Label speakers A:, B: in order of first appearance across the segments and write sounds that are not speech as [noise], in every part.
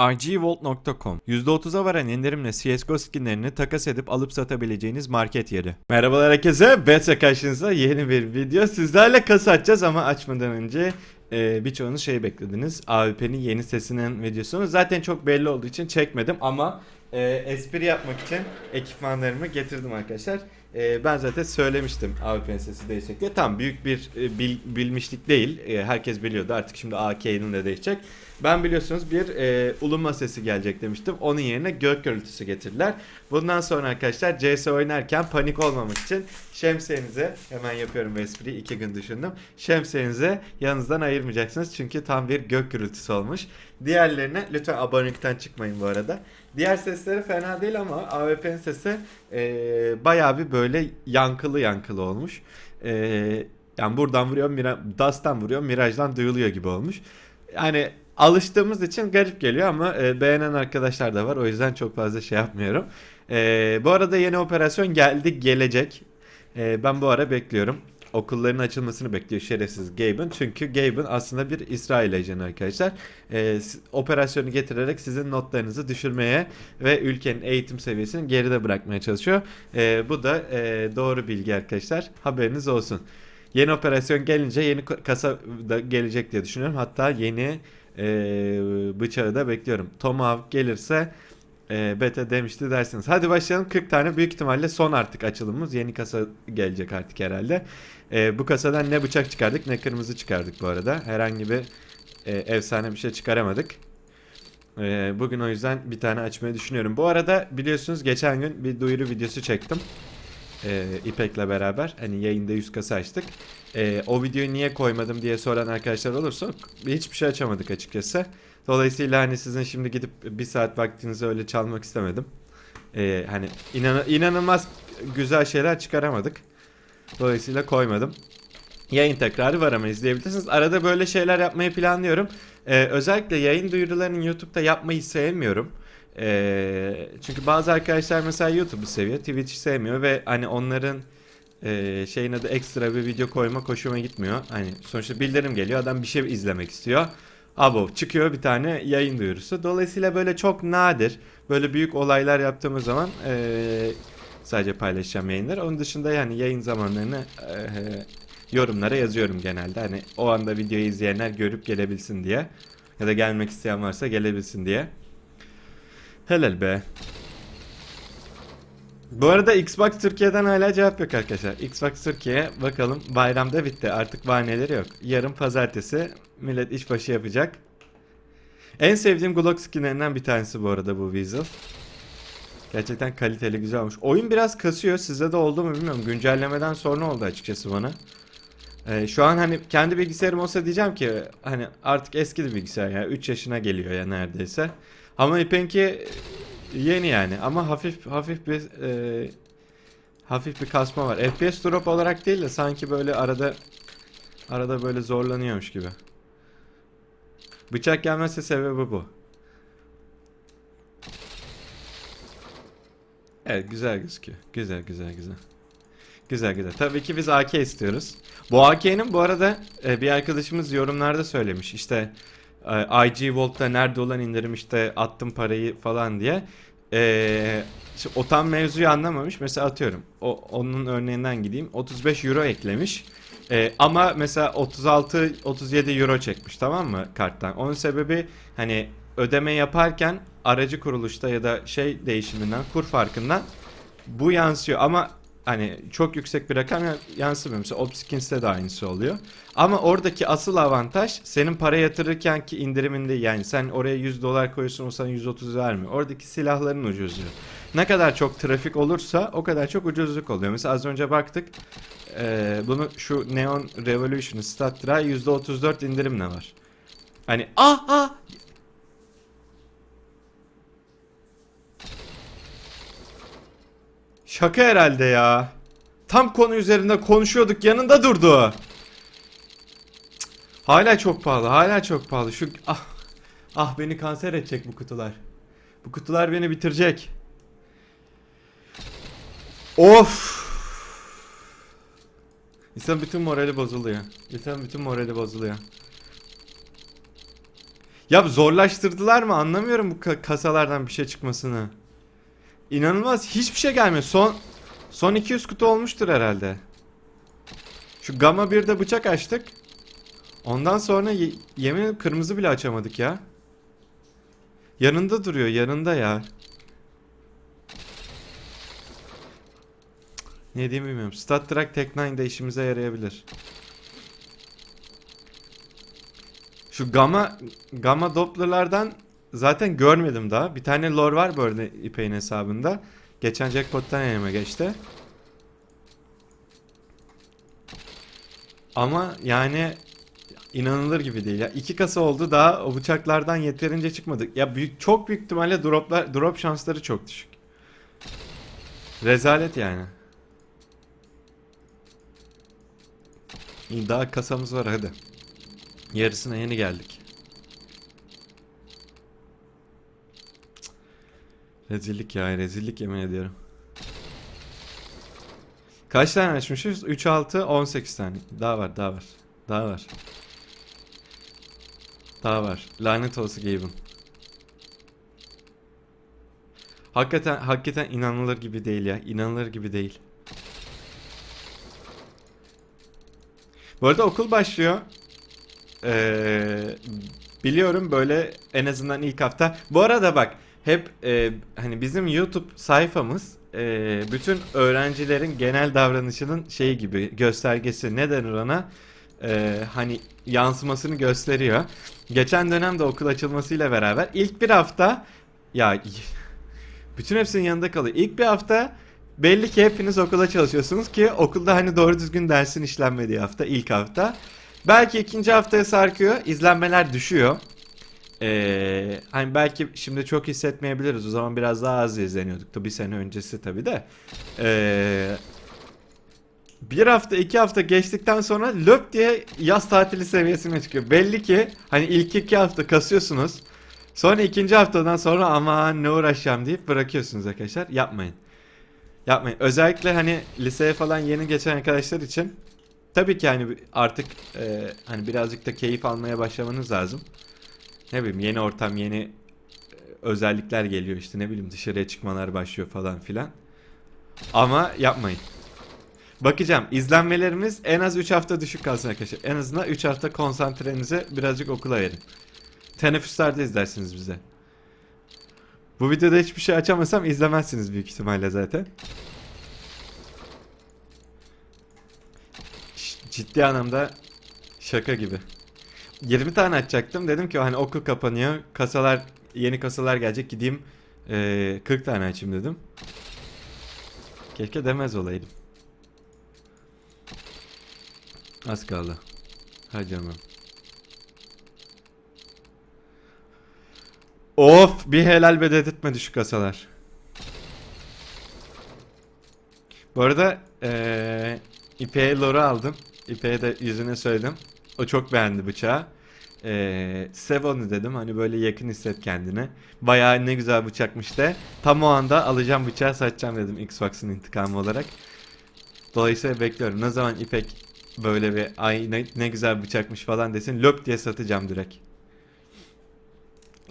A: RGVolt.com %30'a varan indirimle CSGO skinlerini takas edip alıp satabileceğiniz market yeri. Merhabalar herkese. Beta karşınızda yeni bir video. Sizlerle kasa açacağız ama açmadan önce e, birçoğunuz şey beklediniz. AWP'nin yeni sesinin videosunu zaten çok belli olduğu için çekmedim ama e, espri yapmak için ekipmanlarımı getirdim arkadaşlar. E, ben zaten söylemiştim AWP'nin sesi değişecek diye. Tam büyük bir e, bil- bilmişlik değil. E, herkes biliyordu artık şimdi AK'nin de değişecek. Ben biliyorsunuz bir e, uluma sesi gelecek demiştim. Onun yerine gök gürültüsü getirdiler. Bundan sonra arkadaşlar CS oynarken panik olmamak için şemsiyenize hemen yapıyorum bu espriyi iki gün düşündüm. Şemsiyenize yanınızdan ayırmayacaksınız çünkü tam bir gök gürültüsü olmuş. Diğerlerine lütfen abonelikten çıkmayın bu arada. Diğer sesleri fena değil ama AWP'nin sesi e, bayağı bir böyle yankılı yankılı olmuş. E, yani buradan vuruyor, Mira Dust'tan vuruyor, Mirage'dan duyuluyor gibi olmuş. Yani alıştığımız için garip geliyor ama e, beğenen arkadaşlar da var. O yüzden çok fazla şey yapmıyorum. E, bu arada yeni operasyon geldi, gelecek. E, ben bu ara bekliyorum. Okulların açılmasını bekliyor şerefsiz Gaben. Çünkü Gaben aslında bir İsrail ajanı arkadaşlar. E, operasyonu getirerek sizin notlarınızı düşürmeye ve ülkenin eğitim seviyesini geride bırakmaya çalışıyor. E, bu da e, doğru bilgi arkadaşlar. Haberiniz olsun. Yeni operasyon gelince yeni ka- kasa da gelecek diye düşünüyorum. Hatta yeni e, bıçağı da bekliyorum. Tomahawk gelirse e, beta demişti dersiniz. Hadi başlayalım. 40 tane büyük ihtimalle son artık açılımımız. Yeni kasa gelecek artık herhalde. E, bu kasadan ne bıçak çıkardık ne kırmızı çıkardık bu arada. Herhangi bir e, efsane bir şey çıkaramadık. E, bugün o yüzden bir tane açmayı düşünüyorum. Bu arada biliyorsunuz geçen gün bir duyuru videosu çektim. E, İpek'le beraber. Hani yayında 100 kasa açtık. E, o videoyu niye koymadım diye soran arkadaşlar olursa hiçbir şey açamadık açıkçası. Dolayısıyla hani sizin şimdi gidip bir saat vaktinizi öyle çalmak istemedim. E, hani inan inanılmaz güzel şeyler çıkaramadık. Dolayısıyla koymadım. Yayın tekrarı var ama izleyebilirsiniz. Arada böyle şeyler yapmayı planlıyorum. Ee, özellikle yayın duyurularını YouTube'da yapmayı sevmiyorum. Ee, çünkü bazı arkadaşlar mesela YouTube'u seviyor, Twitch'i sevmiyor ve hani onların e, şeyine de ekstra bir video koyma hoşuma gitmiyor. Hani sonuçta bildirim geliyor, adam bir şey izlemek istiyor. Abo çıkıyor bir tane yayın duyurusu. Dolayısıyla böyle çok nadir böyle büyük olaylar yaptığımız zaman e, sadece paylaşacağım yayınlar. Onun dışında yani yayın zamanlarını e, yorumlara yazıyorum genelde. Hani o anda videoyu izleyenler görüp gelebilsin diye. Ya da gelmek isteyen varsa gelebilsin diye. Helal be. Bu arada Xbox Türkiye'den hala cevap yok arkadaşlar. Xbox Türkiye bakalım bayramda bitti. Artık bahaneleri yok. Yarın pazartesi millet işbaşı yapacak. En sevdiğim Glock skinlerinden bir tanesi bu arada bu Weasel. Gerçekten kaliteli güzel olmuş. Oyun biraz kasıyor. Sizde de oldu mu bilmiyorum. Güncellemeden sonra oldu açıkçası bana. Ee, şu an hani kendi bilgisayarım olsa diyeceğim ki hani artık eski bir bilgisayar ya 3 yaşına geliyor ya neredeyse. Ama İpenki yeni yani ama hafif hafif bir e, hafif bir kasma var. FPS drop olarak değil de sanki böyle arada arada böyle zorlanıyormuş gibi. Bıçak gelmezse sebebi bu. Evet güzel gözüküyor. Güzel güzel güzel. Güzel güzel. Tabii ki biz AK istiyoruz. Bu AK'nin bu arada e, bir arkadaşımız yorumlarda söylemiş. İşte IG Volt'ta nerede olan indirim işte attım parayı falan diye. E, işte o tam mevzuyu anlamamış. Mesela atıyorum. O, onun örneğinden gideyim. 35 euro eklemiş. E, ama mesela 36-37 euro çekmiş tamam mı karttan. Onun sebebi hani ödeme yaparken aracı kuruluşta ya da şey değişiminden kur farkından bu yansıyor ama hani çok yüksek bir rakam ya- yansımıyor. Mesela Opskins'te de aynısı oluyor. Ama oradaki asıl avantaj senin para yatırırken ki indiriminde yani sen oraya 100 dolar koyuyorsun o sana 130 vermiyor. Oradaki silahların ucuzluğu. Ne kadar çok trafik olursa o kadar çok ucuzluk oluyor. Mesela az önce baktık eee, bunu şu Neon Revolution Stat Dry %34 indirimle var. Hani ah ah Şaka herhalde ya. Tam konu üzerinde konuşuyorduk yanında durdu. Cık. Hala çok pahalı hala çok pahalı. Şu ah ah beni kanser edecek bu kutular. Bu kutular beni bitirecek. Of. İnsan bütün morali bozuluyor. İnsan bütün morali bozuluyor. Ya zorlaştırdılar mı anlamıyorum bu ka- kasalardan bir şey çıkmasını. İnanılmaz hiçbir şey gelmiyor. Son son 200 kutu olmuştur herhalde. Şu Gamma 1'de bıçak açtık. Ondan sonra ye- yemin kırmızı bile açamadık ya. Yanında duruyor yanında ya. Ne diyeyim bilmiyorum. Stat Track Tech 9 de işimize yarayabilir. Şu gamma gamma Doppler'lardan zaten görmedim daha. Bir tane lore var böyle İpek'in hesabında. Geçen jackpot'tan elime geçti. Ama yani inanılır gibi değil ya. İki kasa oldu daha o bıçaklardan yeterince çıkmadı. Ya büyük çok büyük ihtimalle droplar drop şansları çok düşük. Rezalet yani. Daha kasamız var hadi. Yarısına yeni geldik. Rezillik ya rezillik yemin ediyorum. Kaç tane açmışız? 3, 6, 18 tane. Daha var daha var. Daha var. Daha var. Lanet olsun Gabe'ın. Hakikaten hakikaten inanılır gibi değil ya. İnanılır gibi değil. Bu arada okul başlıyor. Ee, biliyorum böyle en azından ilk hafta. Bu arada bak hep e, hani bizim YouTube sayfamız e, bütün öğrencilerin genel davranışının şeyi gibi göstergesi ne ona E, hani yansımasını gösteriyor. Geçen dönemde okul açılmasıyla beraber ilk bir hafta ya [laughs] bütün hepsinin yanında kalıyor. İlk bir hafta belli ki hepiniz okula çalışıyorsunuz ki okulda hani doğru düzgün dersin işlenmediği hafta ilk hafta. Belki ikinci haftaya sarkıyor. izlenmeler düşüyor. Ee, hani belki şimdi çok hissetmeyebiliriz. O zaman biraz daha az izleniyorduk. Tabi bir sene öncesi tabi de. Ee, bir hafta iki hafta geçtikten sonra löp diye yaz tatili seviyesine çıkıyor. Belli ki hani ilk iki hafta kasıyorsunuz. Sonra ikinci haftadan sonra aman ne uğraşacağım deyip bırakıyorsunuz arkadaşlar. Yapmayın. Yapmayın. Özellikle hani liseye falan yeni geçen arkadaşlar için tabii ki hani artık e, hani birazcık da keyif almaya başlamanız lazım. Ne bileyim yeni ortam, yeni e, özellikler geliyor işte ne bileyim dışarıya çıkmalar başlıyor falan filan. Ama yapmayın. Bakacağım izlenmelerimiz en az 3 hafta düşük kalsın arkadaşlar. En azından 3 hafta konsantrenize birazcık okula verin. Teneffüslerde izlersiniz bize. Bu videoda hiçbir şey açamasam izlemezsiniz büyük ihtimalle zaten. Ciddi anlamda şaka gibi. 20 tane açacaktım. Dedim ki hani okul kapanıyor. Kasalar yeni kasalar gelecek. Gideyim eee 40 tane açayım dedim. Keşke demez olaydım. Az kaldı. Hay canım. Of bir helal be dedirtmedi şu kasalar. Bu arada eee İpek'e loru aldım. İpek'e de yüzüne söyledim. O çok beğendi bıçağı. Eee sev dedim hani böyle yakın hisset kendine. Bayağı ne güzel bıçakmış de. Tam o anda alacağım bıçağı satacağım dedim Xbox'ın intikamı olarak. Dolayısıyla bekliyorum. Ne zaman İpek böyle bir ay ne, ne güzel bıçakmış falan desin löp diye satacağım direkt.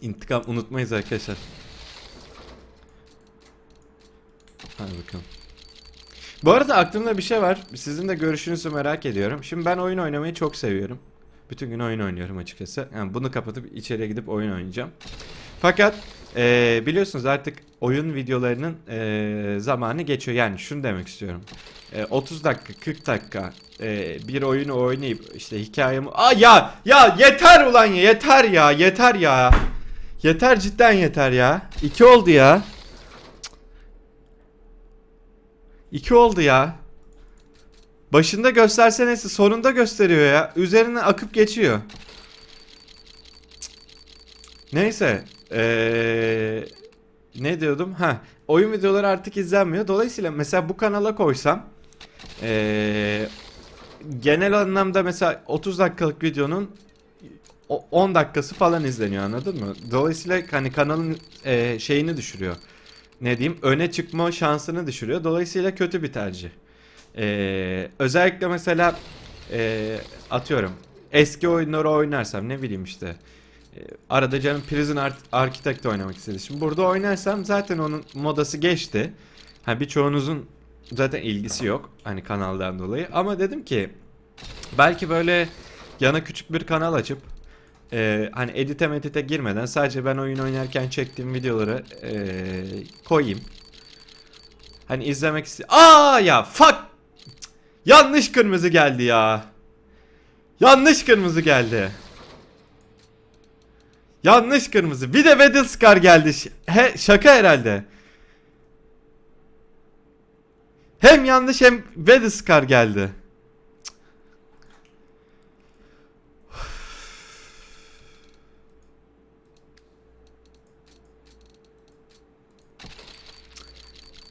A: İntikam unutmayız arkadaşlar. Hadi bakalım. Bu arada aklımda bir şey var. Sizin de görüşünüzü merak ediyorum. Şimdi ben oyun oynamayı çok seviyorum. Bütün gün oyun oynuyorum açıkçası. Yani bunu kapatıp içeriye gidip oyun oynayacağım. Fakat eee, biliyorsunuz artık oyun videolarının eee, zamanı geçiyor. Yani şunu demek istiyorum. Eee, 30 dakika, 40 dakika eee, bir oyunu oynayıp işte hikayemi... Aa ya! Ya yeter ulan ya! Yeter ya! Yeter ya! Yeter cidden yeter ya. İki oldu ya. Cık. İki oldu ya. Başında gösterse neyse sonunda gösteriyor ya. Üzerine akıp geçiyor. Neyse. Ee, ne diyordum? Ha, oyun videoları artık izlenmiyor. Dolayısıyla mesela bu kanala koysam ee, genel anlamda mesela 30 dakikalık videonun o- 10 dakikası falan izleniyor anladın mı? Dolayısıyla hani kanalın e, şeyini düşürüyor. Ne diyeyim? Öne çıkma şansını düşürüyor. Dolayısıyla kötü bir tercih. E, özellikle mesela e, atıyorum eski oyunları oynarsam ne bileyim işte E, arada canım Prison Art Architect oynamak istedi. Şimdi burada oynarsam zaten onun modası geçti. Ha birçoğunuzun zaten ilgisi yok hani kanaldan dolayı. Ama dedim ki belki böyle yana küçük bir kanal açıp e, hani edite medite girmeden sadece ben oyun oynarken çektiğim videoları e, koyayım. Hani izlemek iste... Aa ya fuck! Yanlış kırmızı geldi ya. Yanlış kırmızı geldi. Yanlış kırmızı. Bir de Battle Scar geldi. He, şaka herhalde. Hem yanlış hem Battle Scar geldi.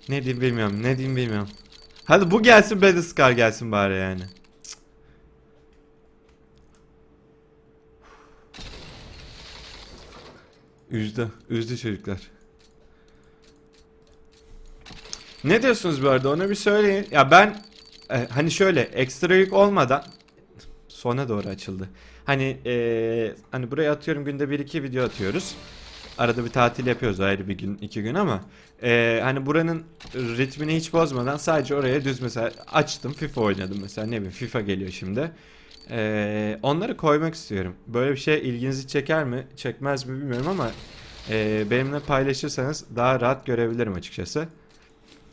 A: Ne diyeyim bilmiyorum. Ne diyeyim bilmiyorum. Hadi bu gelsin Battle Scar gelsin bari yani. Üzdü. Üzdü çocuklar. Ne diyorsunuz bu arada onu bir söyleyin. Ya ben e, hani şöyle ekstra yük olmadan sona doğru açıldı. Hani e, hani buraya atıyorum günde bir iki video atıyoruz. Arada bir tatil yapıyoruz ayrı bir gün iki gün ama e, hani buranın ritmini hiç bozmadan sadece oraya düz mesela açtım FIFA oynadım mesela ne bileyim FIFA geliyor şimdi. E, onları koymak istiyorum. Böyle bir şey ilginizi çeker mi çekmez mi bilmiyorum ama e, benimle paylaşırsanız daha rahat görebilirim açıkçası.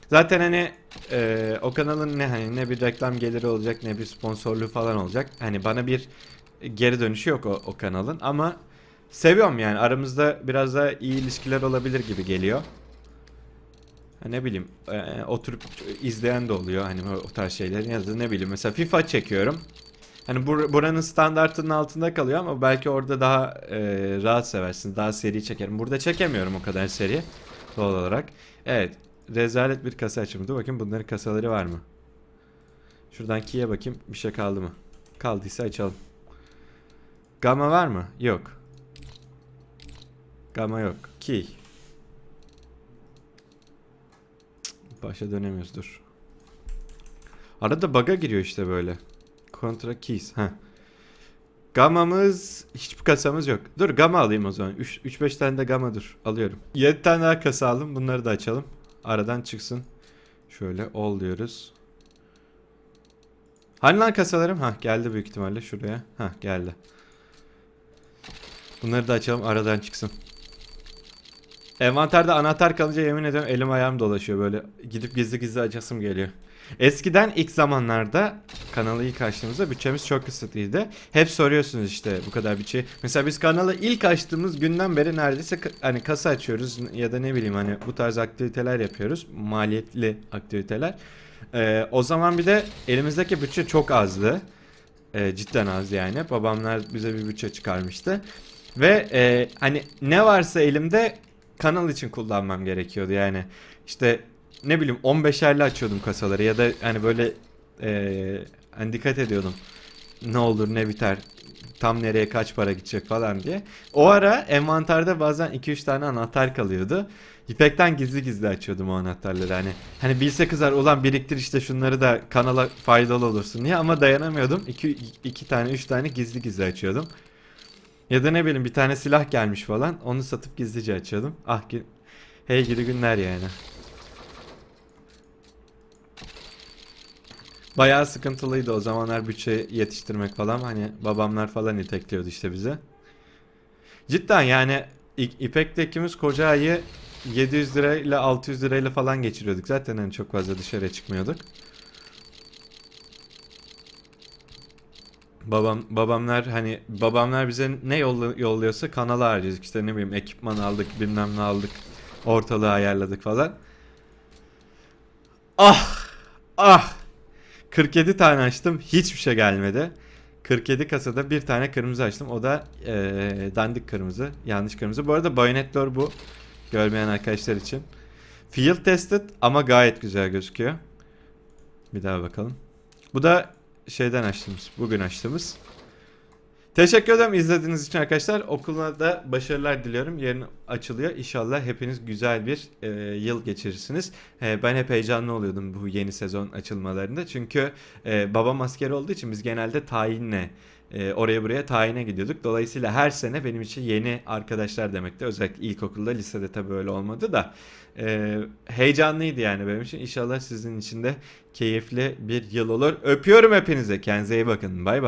A: Zaten hani e, o kanalın ne hani ne bir reklam geliri olacak ne bir sponsorluğu falan olacak. Hani bana bir geri dönüşü yok o, o kanalın ama seviyorum yani aramızda biraz daha iyi ilişkiler olabilir gibi geliyor. Ne bileyim e, oturup izleyen de oluyor hani o, tarz şeyleri ya da ne bileyim mesela FIFA çekiyorum. Hani bur- buranın standartının altında kalıyor ama belki orada daha e, rahat seversiniz. Daha seri çekerim. Burada çekemiyorum o kadar seri doğal olarak. Evet. Rezalet bir kasa açımı. Dur bakayım bunların kasaları var mı? Şuradan key'e bakayım. Bir şey kaldı mı? Kaldıysa açalım. Gamma var mı? Yok. Gamma yok. Cık, Başa dönemiyoruz dur. Arada bug'a giriyor işte böyle. Contra keys. Ha. Gamma'mız hiçbir kasamız yok. Dur gamma alayım o zaman. 3-5 tane de gamma dur. Alıyorum. 7 tane daha kasa aldım. Bunları da açalım. Aradan çıksın. Şöyle ol diyoruz. Hani lan kasalarım? Ha geldi büyük ihtimalle şuraya. Ha geldi. Bunları da açalım aradan çıksın. Envanterde anahtar kalınca yemin ediyorum elim ayağım dolaşıyor böyle. Gidip gizli gizli açasım geliyor. Eskiden ilk zamanlarda kanalı ilk açtığımızda bütçemiz çok kısıtlıydı. Hep soruyorsunuz işte bu kadar bütçe. Mesela biz kanalı ilk açtığımız günden beri neredeyse hani kasa açıyoruz ya da ne bileyim hani bu tarz aktiviteler yapıyoruz. Maliyetli aktiviteler. Ee, o zaman bir de elimizdeki bütçe çok azdı. Ee, cidden az yani. Babamlar bize bir bütçe çıkarmıştı. Ve e, hani ne varsa elimde kanal için kullanmam gerekiyordu yani. İşte ne bileyim 15'erli açıyordum kasaları ya da hani böyle e, hani dikkat ediyordum. Ne olur ne biter tam nereye kaç para gidecek falan diye. O ara envanterde bazen 2-3 tane anahtar kalıyordu. İpek'ten gizli gizli açıyordum o anahtarları hani. Hani bilse kızar ulan biriktir işte şunları da kanala faydalı olursun diye ama dayanamıyordum. 2 2 tane 3 tane gizli gizli açıyordum. Ya da ne bileyim bir tane silah gelmiş falan onu satıp gizlice açıyordum. Ah gü- hey gidi günler yani. Bayağı sıkıntılıydı o zamanlar bütçe yetiştirmek falan hani babamlar falan itekliyordu işte bize. Cidden yani İpek'te ikimiz koca ayı 700 lirayla 600 lirayla falan geçiriyorduk. Zaten hani çok fazla dışarıya çıkmıyorduk. Babam babamlar hani babamlar bize ne yolla- yolluyorsa kanala harcadık işte ne bileyim ekipman aldık bilmem ne aldık ortalığı ayarladık falan. Ah ah 47 tane açtım hiçbir şey gelmedi. 47 kasada bir tane kırmızı açtım o da eee, dandik kırmızı yanlış kırmızı. Bu arada bayonetlor bu görmeyen arkadaşlar için. Field tested ama gayet güzel gözüküyor. Bir daha bakalım. Bu da şeyden açtığımız, bugün açtığımız. Teşekkür ederim izlediğiniz için arkadaşlar. Okuluna da başarılar diliyorum. Yarın açılıyor. İnşallah hepiniz güzel bir e, yıl geçirirsiniz. E, ben hep heyecanlı oluyordum bu yeni sezon açılmalarında. Çünkü e, babam asker olduğu için biz genelde tayinle e, oraya buraya tayine gidiyorduk. Dolayısıyla her sene benim için yeni arkadaşlar demekti. Özellikle ilkokulda, lisede tabii öyle olmadı da. E, heyecanlıydı yani benim için. İnşallah sizin için de keyifli bir yıl olur. Öpüyorum hepinize. Kendinize iyi bakın. Bay bay.